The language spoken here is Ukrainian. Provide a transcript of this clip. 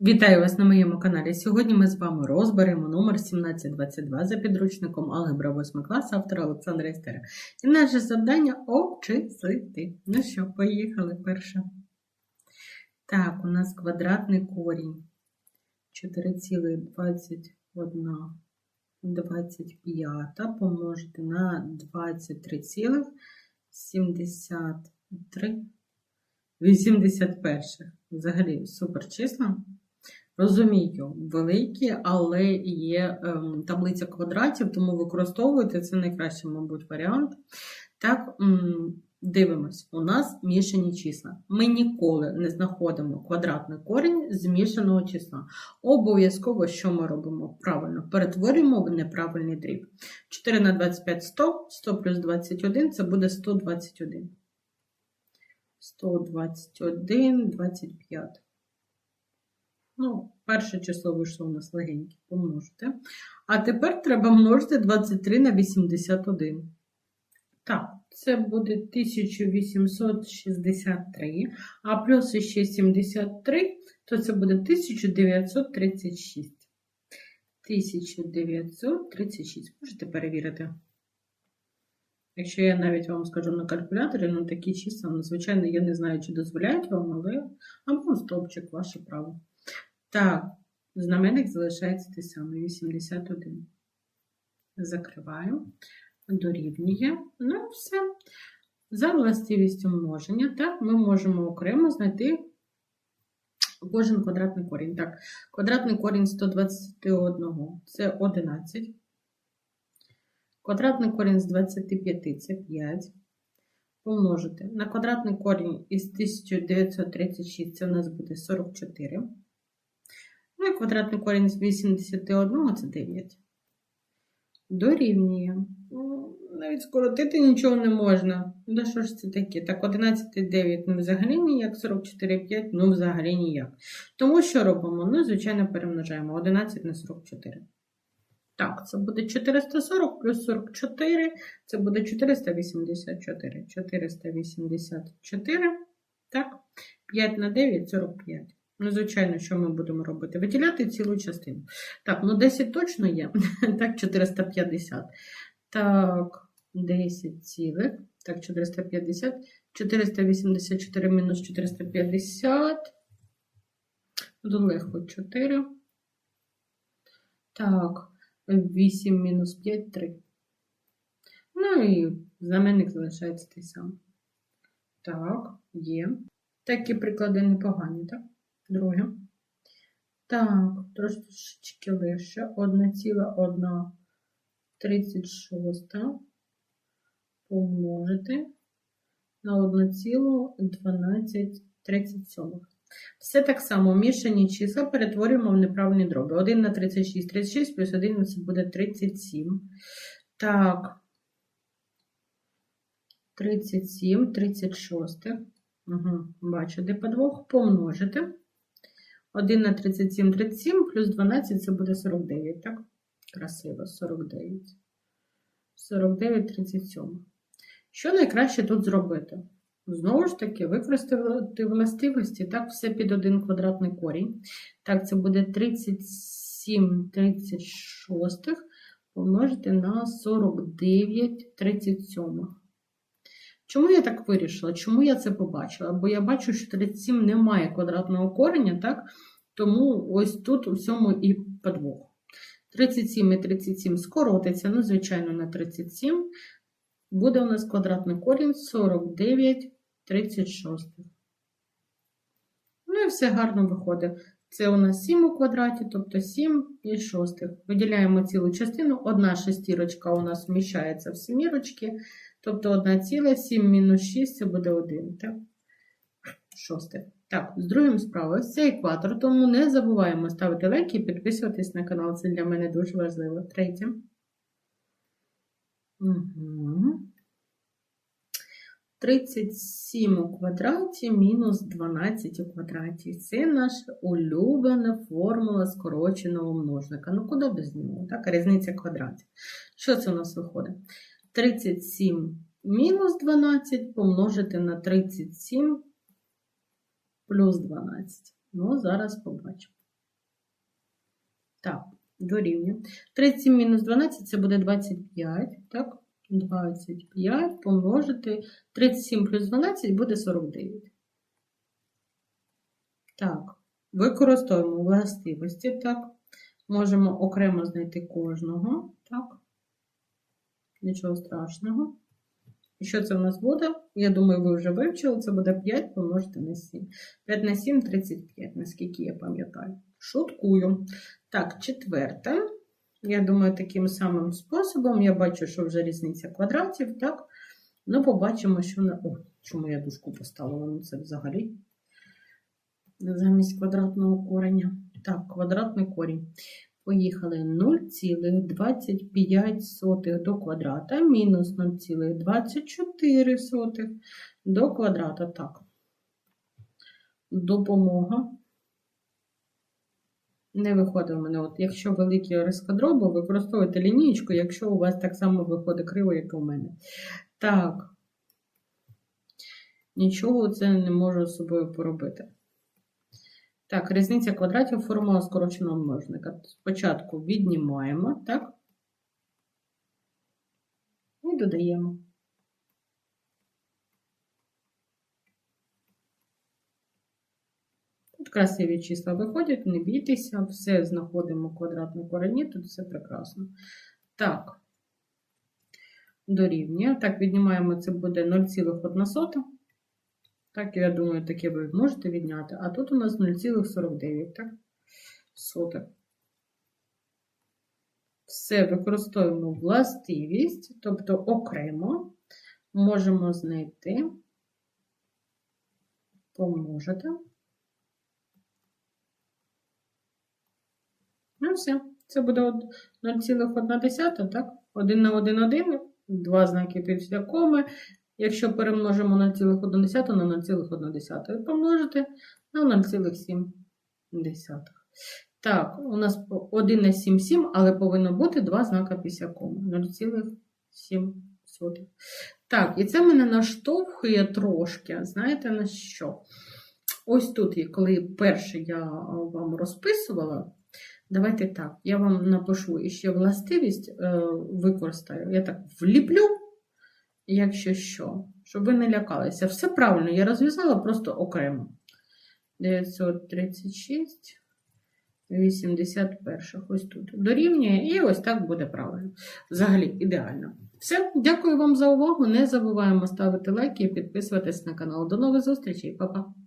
Вітаю вас на моєму каналі. Сьогодні ми з вами розберемо номер 1722 за підручником Алгебра 8 клас автора Олександра Істера. І наше завдання обчислити. Ну що, поїхали перше. Так, у нас квадратний корінь 4,21 25 помножити на 23,73 81. Взагалі супер числа. Розумію, великі, але є ем, таблиця квадратів, тому використовуйте це найкращий, мабуть, варіант. Так, дивимось, у нас мішані числа. Ми ніколи не знаходимо квадратний корінь з мішаного числа. Обов'язково, що ми робимо? Правильно, перетворюємо в неправильний дріб. 4 на 25 100, 100 плюс 21 це буде 121. 121, 25. Ну, перше число вийшло у нас легеньке, помножити. А тепер треба множити 23 на 81. Так, це буде 1863, а плюс ще 73, то це буде 1936. 1936. Можете перевірити. Якщо я навіть вам скажу на калькуляторі, ну такі числа, ну, звичайно, я не знаю, чи дозволяють вам, але або стовпчик, ваше право. Так, знаменник залишається те саме, 81. Закриваю, дорівнює. Ну, все. За властивістю множення, так, ми можемо окремо знайти кожен квадратний корінь. Так, квадратний корінь 121 це 11. Квадратний корінь з 25 це 5. Помножити. На квадратний корінь із 1936 це у нас буде 44. Ну і квадратний корінь з 81 це 9. Дорівнює. Ну, навіть скоротити нічого не можна. Да що ж це таке? Так, 11 9, ну взагалі ніяк, 44 5, ну взагалі ніяк. Тому що робимо? Ну, звичайно, перемножаємо 11 на 44. Так, це буде 440 плюс 44, це буде 484. 484, так, 5 на 9 45. Ну, звичайно, що ми будемо робити? Виділяти цілу частину. Так, ну 10 точно є. Так, 450. Так, 10 цілих. Так, 450. 484 мінус 450. Тут легко 4. Так, 8 мінус 5 3. Ну і знаменник залишається той самий. Так, є. Такі приклади непогані, так? Друге. Так, трошечки легше. 1,136 помножити на 1,1237. Все так само мішані числа перетворюємо в неправильні дроби. 1 на 36, 36 плюс 1 це буде 37. Так, 37, 36. Угу, бачу, де подвох помножити. 1 на 37, 37, плюс 12 це буде 49, так? Красиво, 49. 49, 37. Що найкраще тут зробити? Знову ж таки, використати властивості, так, все під один квадратний корінь. Так, це буде 37 36 помножити на 49 37. Чому я так вирішила? Чому я це побачила? Бо я бачу, що 37 немає квадратного кореня, так? Тому ось тут у всьому і подвох. 37 і 37 скоротиться, ну, звичайно, на 37. Буде у нас квадратний корінь 49 36. Ну і все гарно виходить. Це у нас 7 у квадраті, тобто 7 і 6. Виділяємо цілу частину. Одна шестірочка у нас вміщається в семірочки. Тобто 1 ціла, 7 мінус 6 це буде 1. Так? Шосте. Так, з другим справою, це екватор, тому не забуваємо ставити лайки і підписуватись на канал. Це для мене дуже важливо. Третє. Угу. 37 у квадраті мінус 12 у квадраті. Це наша улюблена формула скороченого множника. Ну, куди без нього? Так, різниця квадратів. Що це у нас виходить? 37 мінус 12 помножити на 37 плюс 12. Ну, зараз побачимо. Так, дорівнює. 37 мінус 12 це буде 25, так? 25 помножити 37 плюс 12 буде 49. Так, використовуємо властивості, так. Можемо окремо знайти кожного, так. Нічого страшного. І що це в нас буде? Я думаю, ви вже вивчили, це буде 5 помножити на 7. 5 на 7 – 35, наскільки я пам'ятаю. Шуткую. Так, четверте. Я думаю, таким самим способом. Я бачу, що вже різниця квадратів, так? Ну, побачимо, що на. О, чому я дужку поставила? Ну, це взагалі. Замість квадратного кореня. Так, квадратний корінь. Поїхали 0,25 до квадрата мінус 0,24 до квадрата. Так. Допомога. Не виходить у мене. От, якщо великі розкадроби, використовуйте лінійку, якщо у вас так само виходить криво, як і у мене. Так. Нічого це не можу з собою поробити. Так, різниця квадратів формула скороченого множника. Спочатку віднімаємо, так? І додаємо. Тут красиві числа виходять, не бійтеся, все знаходимо в корені, тут все прекрасно. Так, дорівнює. Так, віднімаємо, це буде 0,1. Так, я думаю, таке ви можете відняти. А тут у нас 0,49, так? Сотих. Все використовуємо властивість, тобто окремо можемо знайти, помножити. Ну, все. Це буде 0,1, так? 1 на 1, 1, два знаки після коми. Якщо перемножимо 0,1 на 0,1 помножити на 0,7. Так, у нас 1 на 7, 7, але повинно бути два знака після коми. 0,7. Так, і це мене наштовхує трошки. Знаєте на що? Ось тут, коли перше я вам розписувала, давайте так, я вам напишу ще властивість е, використаю. Я так вліплю якщо що, щоб ви не лякалися. Все правильно, я розв'язала просто окремо. 936, 81. Ось тут. Дорівнює, і ось так буде правильно. Взагалі, ідеально. Все, дякую вам за увагу. Не забуваємо ставити лайки і підписуватись на канал. До нових зустрічей, Па-па!